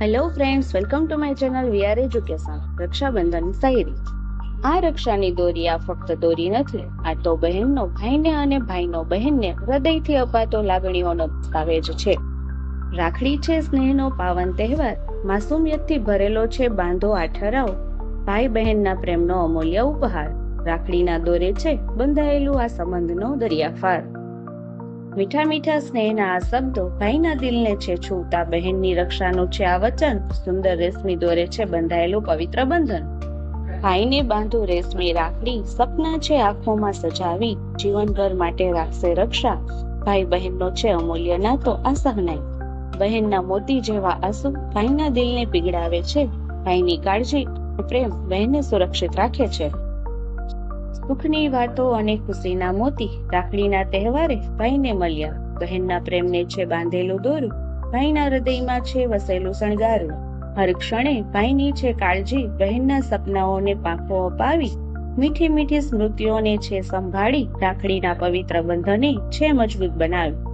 Hello friends welcome to my channel we are education Raksha Bandhan shayari આ રક્ષાની દોરી આ ફક્ત દોરી નથી, આ તો બહેનનો ભાઈને અને ભાઈનો બહેનને હૃદયથી અપાતો લાગણીઓનો દસ્તાવેજ છે. રાખડી છે, સ્નેહનો પાવન તહેવાર, માસુમિયતથી ભરેલો છે, બાંધો આ ઠરાવ, ભાઈ બહેનના પ્રેમનો અમૂલ્ય ઉપહાર. રાખડીના દોરે છે, બંધાયેલું આ સંબંધનો દરિયાફાર. મીઠા મીઠા સ્નેહના આ શબ્દો ભાઈના દિલને છે છૂતા બહેનની રક્ષાનું છે આ વચન. સુંદર રેશમી દોરે છે બંધાયેલું પવિત્ર બંધન. ભાઈને બાંધો રેશમી રાખડી. સપના છે આંખોમાં સજાવી. જીવનભર માટે રાખશે રક્ષા. ભાઈ બહેનનો છે અમૂલ્ય નાતો, આ સહનાઈ. બહેનના મોતી જેવા આંસુ ભાઈના દિલને પીગળાવે છે. ભાઈની કાળજી પ્રેમ બહેનને સુરક્ષિત રાખે છે. સુખની વાતો અને ખુશીના મોતી રાખડીના તહેવારે ભાઈને મળ્યા. બહેનના પ્રેમને છે બાંધેલું દોરું, ભાઈના હૃદયમાં છે વસેલું શણગારું. હર ક્ષણે ભાઈની છે કાળજી, બહેનના સપનાઓને પાંખો અપાવી, મીઠી મીઠી સ્મૃતિઓને છે સંભાળી, રાખડીના પવિત્ર બંધને છે મજબૂત બનાવી.